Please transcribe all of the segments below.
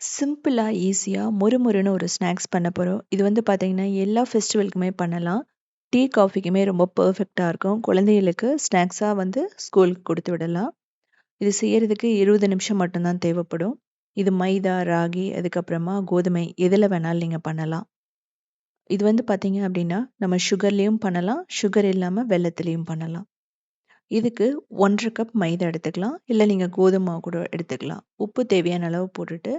சிம்பிளாக ஈஸியாக மொறுமொறுன்னு ஒரு ஸ்நாக்ஸ் பண்ண போகிறோம் இது வந்து பார்த்திங்கன்னா எல்லா ஃபெஸ்டிவலுக்குமே பண்ணலாம். டீ, காஃபிக்குமே ரொம்ப பர்ஃபெக்டாக இருக்கும். குழந்தைகளுக்கு ஸ்நாக்ஸாக வந்து ஸ்கூலுக்கு கொடுத்து விடலாம். இது செய்கிறதுக்கு இருபது நிமிஷம் மட்டும்தான் தேவைப்படும். இது மைதா, ராகி, அதுக்கப்புறமா கோதுமை எதில் வேணாலும் நீங்கள் பண்ணலாம். இது வந்து பார்த்திங்க அப்படின்னா, நம்ம சுகர்லேயும் பண்ணலாம். சுகர் இல்லாமல் வெள்ளத்துலேயும் பண்ணலாம். இதுக்கு 1 1/2 கப் மைதா எடுத்துக்கலாம். இல்லை நீங்கள் கோதுமை கூட எடுத்துக்கலாம். உப்பு தேவையான அளவு போட்டுட்டு,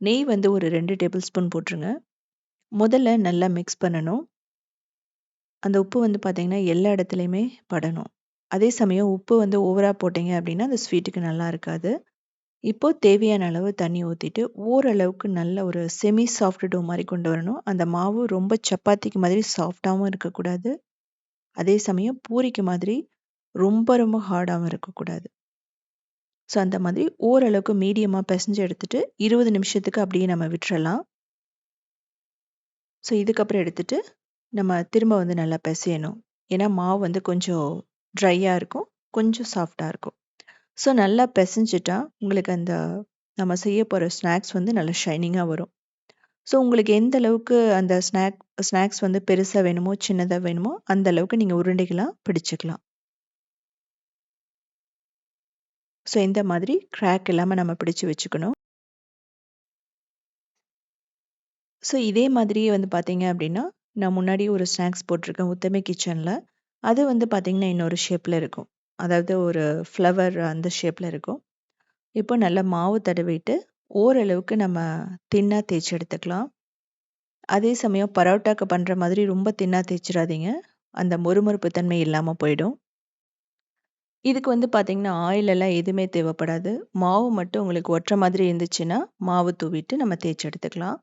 நெய் வந்து ஒரு ரெண்டு டேபிள் ஸ்பூன் போட்டுருங்க. முதல்ல நல்லா மிக்ஸ் பண்ணணும். அந்த உப்பு வந்து பார்த்திங்கன்னா எல்லா இடத்துலையுமே படணும். அதே சமயம் உப்பு வந்து ஓவராக போட்டிங்க அப்படின்னா, அந்த ஸ்வீட்டுக்கு நல்லா இருக்காது. இப்போது தேவையான அளவு தண்ணி ஊற்றிட்டு ஓரளவுக்கு நல்ல ஒரு செமி சாஃப்ட் டோ மாதிரி கொண்டு வரணும். அந்த மாவு ரொம்ப சப்பாத்திக்கு மாதிரி சாஃப்டாகவும் இருக்கக்கூடாது. அதே சமயம் பூரிக்கு மாதிரி ரொம்ப ரொம்ப ஹார்டாகவும் இருக்கக்கூடாது. ஸோ அந்த மாதிரி ஓரளவுக்கு மீடியமாக பிசைஞ்சு எடுத்துகிட்டு இருபது நிமிஷத்துக்கு அப்படியே நம்ம விட்டுறலாம். ஸோ இதுக்கப்புறம் எடுத்துகிட்டு நம்ம திரும்ப வந்து நல்லா பிசையணும் ஏன்னா மாவு வந்து கொஞ்சம் ட்ரையாக இருக்கும். கொஞ்சம் சாஃப்டாக இருக்கும். ஸோ நல்லா பிசைஞ்சிட்டா உங்களுக்கு அந்த நம்ம செய்ய போகிற ஸ்நாக்ஸ் வந்து நல்லா ஷைனிங்காக வரும். ஸோ உங்களுக்கு எந்த அளவுக்கு அந்த ஸ்நாக் ஸ்நாக்ஸ் வந்து பெருசாக வேணுமோ, சின்னதாக வேணுமோ, அந்த அளவுக்கு நீங்கள் உருண்டைகளாக பிடிச்சிக்கலாம் ஸோ இந்த மாதிரி கிராக் இல்லாமல் நம்ம பிடிச்சி வச்சுக்கணும். ஸோ இதே மாதிரியே வந்து பார்த்தீங்க அப்படின்னா, நான் முன்னாடி ஒரு ஸ்நாக்ஸ் போட்டிருக்கேன் உத்தமே கிச்சனில் அது வந்து பார்த்தீங்கன்னா, இன்னொரு ஷேப்பில் இருக்கும். அதாவது ஒரு ஃப்ளவர் அந்த ஷேப்பில் இருக்கும். இப்போ நல்லா மாவு தடவிட்டு, ஓரளவுக்கு நம்ம தின்னாக தேய்ச்சி எடுத்துக்கலாம். அதே சமயம் பரோட்டாக்கு பண்ணுற மாதிரி ரொம்ப தின்னாக தேய்ச்சிடாதீங்க அந்த மொறுமொறுப்பு தன்மை இல்லாமல் போயிடும். இதுக்கு வந்து பார்த்தீங்கன்னா, ஆயில் எல்லாம் எதுவுமே தேவைப்படாது. மாவு மட்டும் உங்களுக்கு ஒட்டுற மாதிரி இருந்துச்சுன்னா, மாவு தூவிட்டு நம்ம தேய்ச்சி எடுத்துக்கலாம்.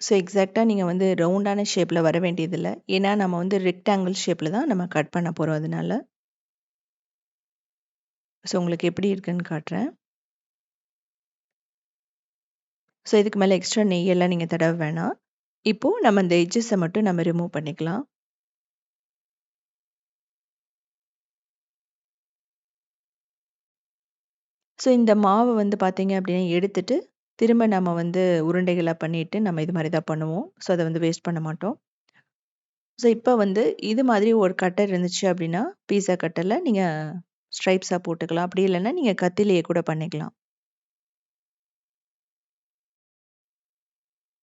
ஸோ எக்ஸாக்டாக நீங்கள் வந்து ரவுண்டான ஷேப்பில் வர வேண்டியதில்லை ஏன்னா நம்ம வந்து ரெக்டாங்கிள் ஷேப்பில் தான் நம்ம கட் பண்ண போகிறோம் அதனால. ஸோ உங்களுக்கு எப்படி இருக்குன்னு காட்டுறேன். ஸோ இதுக்கு மேலே எக்ஸ்ட்ரா நெய்யெல்லாம் நீங்கள் தடவை வேணாம். இப்போது நம்ம இந்த எஜ்ஜஸை மட்டும் நம்ம ரிமூவ் பண்ணிக்கலாம். ஸோ இந்த மாவை வந்து பார்த்தீங்க அப்படின்னா எடுத்துட்டு, திரும்ப நம்ம வந்து உருண்டைகளாக பண்ணிட்டு, நம்ம இது மாதிரி தான் பண்ணுவோம். ஸோ அதை வந்து வேஸ்ட் பண்ண மாட்டோம். ஸோ இப்போ வந்து இது மாதிரி ஒரு கட்டர் இருந்துச்சு அப்படின்னா, பீஸா கட்டரில் நீங்கள் ஸ்ட்ரைப்ஸாக போட்டுக்கலாம். அப்படி இல்லைன்னா நீங்கள் கத்திலேயே கூட பண்ணிக்கலாம்.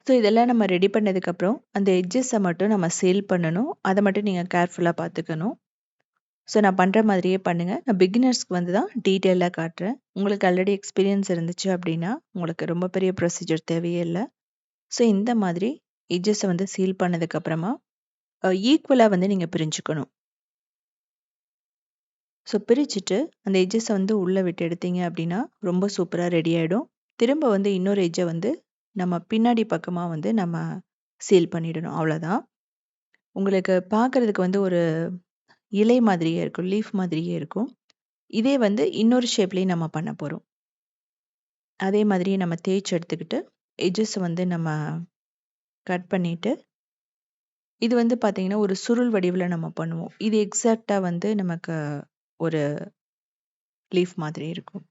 ஸோ இதெல்லாம் நம்ம ரெடி பண்ணதுக்கப்புறம், அந்த எட்ஜஸை மட்டும் நம்ம சேல் பண்ணணும். அதை மட்டும் நீங்கள் கேர்ஃபுல்லாக பார்த்துக்கணும். ஸோ நான் பண்ணுற மாதிரியே பண்ணுங்கள் நான் பிகினர்ஸ்க்கு வந்து தான் டீட்டெயிலாக காட்டுறேன். உங்களுக்கு ஆல்ரெடி எக்ஸ்பீரியன்ஸ் இருந்துச்சு அப்படின்னா, உங்களுக்கு ரொம்ப பெரிய ப்ரொசீஜர் தேவையே இல்லை ஸோ இந்த மாதிரி எட்ஜஸ வந்து சீல் பண்ணதுக்கப்புறமா, ஈக்குவலாக வந்து நீங்கள் பிரிஞ்சுக்கணும். ஸோ பிரிச்சுட்டு, அந்த எஜ்ஜஸை வந்து உள்ளே விட்டு எடுத்தீங்க அப்படின்னா, ரொம்ப சூப்பராக ரெடி ஆகிடும் திரும்ப வந்து இன்னொரு எஜ்ஜை வந்து நம்ம பின்னாடி பக்கமா வந்து நம்ம சீல் பண்ணிடணும். அவ்வளோதான். உங்களுக்கு பார்க்கறதுக்கு வந்து ஒரு இலை மாதிரியே இருக்கும். லீஃப் மாதிரியே இருக்கும். இதே வந்து இன்னொரு ஷேப்லேயும் நம்ம பண்ண போகிறோம் அதே மாதிரியே நம்ம தேய்ச்சி எடுத்துக்கிட்டு, எஜஸ் வந்து நம்ம கட் பண்ணிட்டு இது வந்து பார்த்திங்கன்னா ஒரு சுருள் வடிவில் நம்ம பண்ணுவோம். இது எக்ஸாக்டாக வந்து நமக்கு ஒரு லீஃப் மாதிரி இருக்கும்.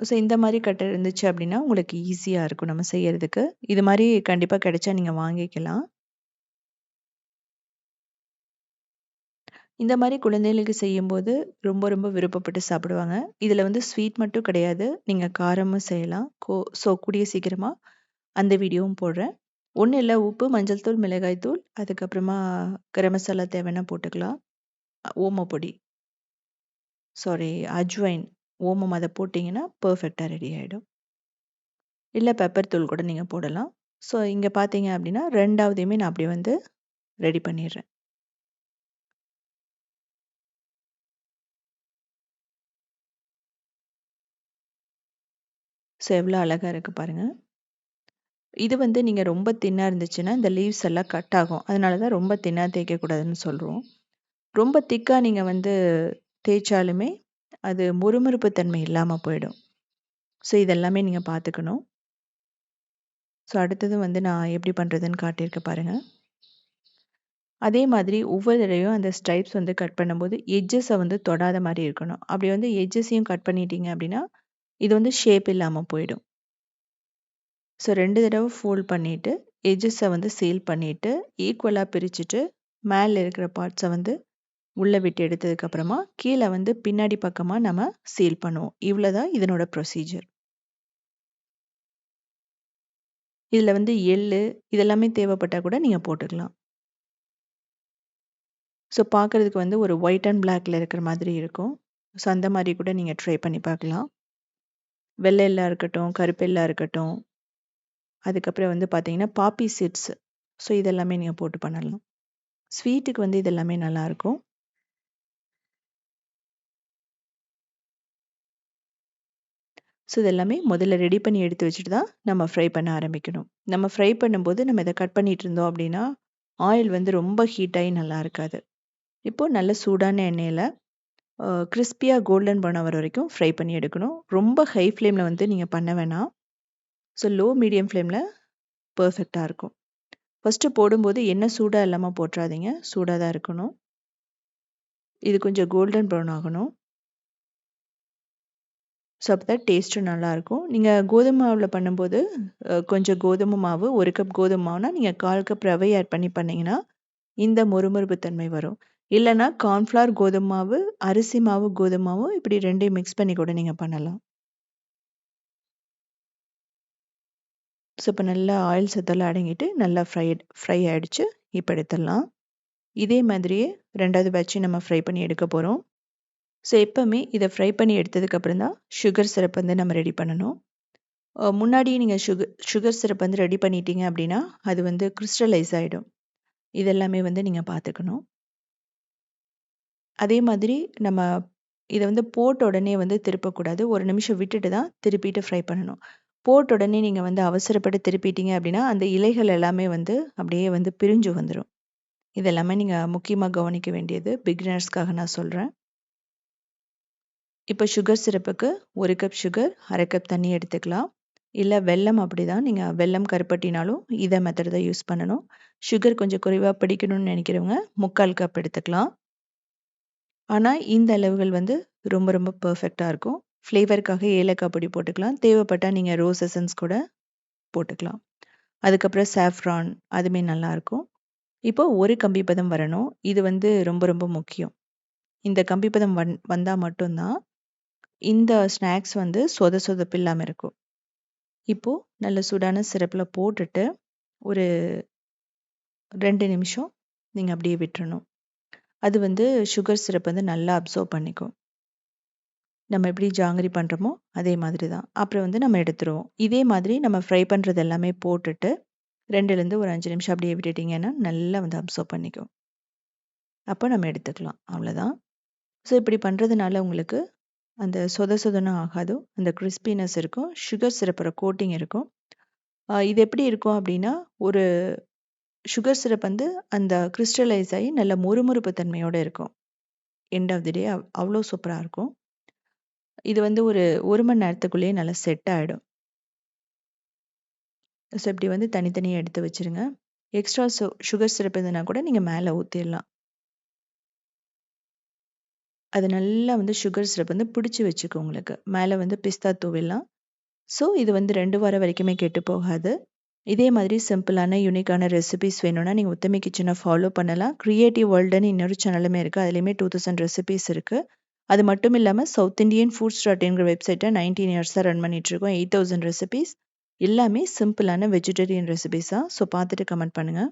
ஸோ இந்த மாதிரி கட்டர் இருந்துச்சு அப்படின்னா, உங்களுக்கு ஈஸியாக இருக்கும் நம்ம செய்யறதுக்கு. இது மாதிரி கண்டிப்பாக கிடைச்சா நீங்கள் வாங்கிக்கலாம். இந்த மாதிரி குழந்தைகளுக்கு செய்யும்போது ரொம்ப ரொம்ப விருப்பப்பட்டு சாப்பிடுவாங்க. இதில் வந்து ஸ்வீட் மட்டும் கிடையாது. நீங்கள் காரமும் செய்யலாம். கோ ஸோ கூடிய சீக்கிரமாக அந்த வீடியோவும் போடுறேன். ஒன்றும் இல்லை உப்பு, மஞ்சள் தூள், மிளகாய் தூள், அதுக்கப்புறமா கரம் மசாலா தேவைன்னா போட்டுக்கலாம். ஓமப்பொடி. சாரி அஜ்வைன். ஓமம் அதை போட்டிங்கன்னா பர்ஃபெக்டாக ரெடி ஆகிடும் இல்லை பெப்பர் தூள் கூட நீங்கள் போடலாம். ஸோ இங்கே பார்த்தீங்க அப்படின்னா, ரெண்டாவதையுமே நான் அப்படியே வந்து ரெடி பண்ணிடுறேன். ஸோ எவ்வளோ அழகாக இருக்கு பாருங்க. இது வந்து நீங்கள் ரொம்ப தின்னாக இருந்துச்சுன்னா, இந்த லீவ்ஸ் எல்லாம் கட் ஆகும். அதனால தான் ரொம்ப தின்னாக தேய்க்கக்கூடாதுன்னு சொல்கிறோம் ரொம்ப திக்காக நீங்கள் வந்து தேய்ச்சாலுமே, அது முறுமுறுப்பு தன்மை இல்லாமல் போயிடும். ஸோ இதெல்லாமே நீங்கள் பார்த்துக்கணும். ஸோ அடுத்தது வந்து நான் எப்படி பண்ணுறதுன்னு காட்டியிருக்க பாருங்கள் அதே மாதிரி ஒவ்வொரு தடவையும் அந்த ஸ்ட்ரைப்ஸ் வந்து கட் பண்ணும்போது எட்ஜஸை வந்து தொடாத மாதிரி இருக்கணும் அப்படி வந்து எட்ஜஸையும் கட் பண்ணிட்டீங்க அப்படின்னா இது வந்து ஷேப் இல்லாமல் போயிடும் ஸோ ரெண்டு தடவை ஃபோல்ட் பண்ணிவிட்டு எட்ஜஸை வந்து சீல் பண்ணிவிட்டு ஈக்குவலாக பிரிச்சுட்டு மேலே இருக்கிற பார்ட்ஸை வந்து உள்ளே விட்டு எடுத்ததுக்கப்புறமா கீழே வந்து பின்னாடி பக்கமாக நம்ம சீல் பண்ணுவோம். இவ்வளோ தான் இதனோட ப்ரொசீஜர் இதில் வந்து எள்ளு இதெல்லாமே தேவைப்பட்டால் கூட நீங்கள் போட்டுக்கலாம். ஸோ பார்க்குறதுக்கு வந்து ஒரு ஒயிட் அண்ட் பிளாக்ல இருக்கிற மாதிரி இருக்கும். ஸோ அந்த மாதிரி கூட நீங்கள் ட்ரை பண்ணி பார்க்கலாம். வெள்ளை எல்லாம் இருக்கட்டும் கருப்பெல்லா இருக்கட்டும். அதுக்கப்புறம் வந்து பார்த்தீங்கன்னா பாப்பி சீட்ஸ் ஸோ இதெல்லாமே நீங்கள் போட்டு பண்ணலாம். ஸ்வீட்டுக்கு வந்து இதெல்லாமே நல்லாயிருக்கும் ஸோ இதெல்லாமே முதல்ல ரெடி பண்ணி எடுத்து வச்சுட்டு தான் நம்ம ஃப்ரை பண்ண ஆரம்பிக்கணும். நம்ம ஃப்ரை பண்ணும்போது நம்ம இதை கட் பண்ணிட்டு இருந்தோம் அப்படின்னா ஆயில் வந்து ரொம்ப ஹீட்டாகி நல்லா இருக்காது. இப்போது நல்ல சூடான எண்ணெயில் கிறிஸ்பியாக கோல்டன் பண்ண வர வரைக்கும் ஃப்ரை பண்ணி எடுக்கணும். ரொம்ப ஹை ஃப்ளேமில் வந்து நீங்கள் பண்ண வேணாம். ஸோ லோ மீடியம் ஃப்ளேமில் பர்ஃபெக்டாக இருக்கும். ஃபஸ்ட்டு போடும்போது எண்ணெய் சூடாக இல்லாமல் போட்டுறாதீங்க. சூடாக தான் இருக்கணும். இது கொஞ்சம் கோல்டன் ப்ரௌன் ஆகணும். ஸோ அப்போ தான் டேஸ்ட்டும் நல்லாயிருக்கும் நீங்கள் கோதுமை மாவில் பண்ணும்போது கொஞ்சம் கோதுமை மாவு ஒரு கப் கோதுமை மாவுனா நீங்கள் கால் கப் ரவை ஆட் பண்ணி பண்ணிங்கன்னா இந்த மொறுமொறுப்பு தன்மை வரும். இல்லைனா கார்ன்ஃப்ளவர் கோதுமை மாவு அரிசி மாவு கோதுமை மாவு இப்படி ரெண்டையும் மிக்ஸ் பண்ணி கூட நீங்கள் பண்ணலாம். ஸோ இப்போ நல்லா ஆயில் சத்தெல்லாம் அடங்கிட்டு நல்லா ஃப்ரை ஃப்ரை ஆகிடுச்சு இப்போ எடுத்துடலாம். இதே மாதிரியே ரெண்டாவது பேட்சையும் நம்ம ஃப்ரை பண்ணி எடுக்க போகிறோம் ஸோ எப்போவுமே இதை ஃப்ரை பண்ணி எடுத்ததுக்கப்புறம் தான் சுகர் சிரப் வந்து நம்ம ரெடி பண்ணணும். முன்னாடியே நீங்கள் சுகர் சுகர் சிரப் வந்து ரெடி பண்ணிட்டீங்க அப்படின்னா அது வந்து கிறிஸ்டலைஸ் ஆகிடும் இதெல்லாமே வந்து நீங்கள் பார்த்துக்கணும். அதே மாதிரி நம்ம இதை வந்து போட்ட உடனே வந்து திருப்பக்கூடாது. ஒரு நிமிஷம் விட்டுட்டு தான் திருப்பிட்டு ஃப்ரை பண்ணணும். போட்ட உடனே நீங்கள் வந்து அவசரப்பட்டு திருப்பிட்டீங்க அப்படின்னா அந்த இலைகள் எல்லாமே வந்து அப்படியே வந்து பிரிஞ்சு வந்துடும் இதெல்லாமே நீங்கள் முக்கியமாக கவனிக்க வேண்டியது. பிகினர்ஸ்க்காக நான் சொல்கிறேன் இப்போ சுகர் சிரப்புக்கு ஒரு கப் சுகர் அரை கப் தண்ணி எடுத்துக்கலாம். இல்லை வெல்லம் அப்படி தான் நீங்கள் வெல்லம் கருப்பட்டினாலும் இதை மெத்தட் தான் யூஸ் பண்ணணும். சுகர் கொஞ்சம் குறைவாக பிடிக்கணும்னு நினைக்கிறவங்க முக்கால் கப் எடுத்துக்கலாம். ஆனால் இந்த அளவுகள் வந்து ரொம்ப ரொம்ப பர்ஃபெக்டாக இருக்கும். ஃப்ளேவருக்காக ஏலக்காய் பொடி போட்டுக்கலாம். தேவைப்பட்டால் நீங்கள் ரோஸ் எசன்ஸ் கூட போட்டுக்கலாம். அதுக்கப்புறம் சாஃப்ரான் அதுவுமே நல்லாயிருக்கும் இப்போ ஒரு கம்பி பதம் வரணும். இது வந்து ரொம்ப ரொம்ப முக்கியம். இந்த கம்பி பதம் வந் வந்தால் மட்டும்தான் இந்த ஸ்நாக்ஸ் வந்து சொத சொதப்பு இல்லாமல் இருக்கும். இப்போது நல்ல சூடான சிரப்பில் போட்டுட்டு ஒரு ரெண்டு நிமிஷம் நீங்கள் அப்படியே விட்டுறணும். அது வந்து சுகர் சிரப் வந்து நல்லா அப்சர்வ் பண்ணிக்கும். நம்ம எப்படி ஜாங்கிரி பண்ணுறோமோ அதே மாதிரி தான். அப்புறம் வந்து நம்ம எடுத்துருவோம். இதே மாதிரி நம்ம ஃப்ரை பண்ணுறது எல்லாமே போட்டுட்டு ரெண்டுலேருந்து ஒரு அஞ்சு நிமிஷம் அப்படியே விட்டுட்டிங்கன்னா நல்லா வந்து அப்சர்வ் பண்ணிக்கும். அப்போ நம்ம எடுத்துக்கலாம். அவ்வளோதான் ஸோ இப்படி பண்ணுறதுனால உங்களுக்கு அந்த சொத சொதன்னு ஆகாதோ. அந்த கிறிஸ்பினஸ் இருக்கும். சுகர் சிரப்போட கோட்டிங் இருக்கும். இது எப்படி இருக்கும் அப்படின்னா ஒரு சுகர் சிரப் வந்து அந்த கிறிஸ்டலைஸ் ஆகி நல்ல முறுமுறுப்பு தன்மையோடு இருக்கும். எண்ட் ஆஃப் தி டே அவ்வளோ சூப்பராக இருக்கும். இது வந்து ஒரு ஒரு மணி நேரத்துக்குள்ளேயே நல்லா செட் ஆகிடும் ஸோ இப்படி வந்து தனித்தனியாக எடுத்து வச்சுருங்க. எக்ஸ்ட்ரா சு சுகர் சிரப் இருந்ததுன்னா கூட நீங்கள் மேலே ஊற்றிடலாம் அது நல்லா வந்து சுகர் சிரப் வந்து பிடிச்சி வச்சுக்கும் உங்களுக்கு. மேலே வந்து பிஸ்தா தூவிடலாம் ஸோ இது வந்து ரெண்டு வாரம் வரைக்குமே கெட்டு போகாது. இதே மாதிரி சிம்பிளான யூனிக்கான ரெசிபிஸ் வேணும்னா நீங்கள் உத்தமி கிச்சனை ஃபாலோ பண்ணலாம். க்ரியேட்டிவ் வேர்ல்டுன்னு இன்னொரு சேனலுமே இருக்குது அதுலேயுமே டூ தௌசண்ட் ரெசிபிஸ் இருக்குது அது மட்டும் இல்லாமல் சவுத் இண்டியன் ஃபுட்ஸ் டாட் இன்கிற வெப்சைட்டை நைன்டீன் இயர்ஸாக ரன் பண்ணிகிட்ருக்கோம் எயிட் தௌசண்ட் ரெசிபிஸ் எல்லாமே சிம்பிளான வெஜிடேரியன் ரெசிபிஸாக ஸோ பார்த்துட்டு கமெண்ட் பண்ணுங்கள்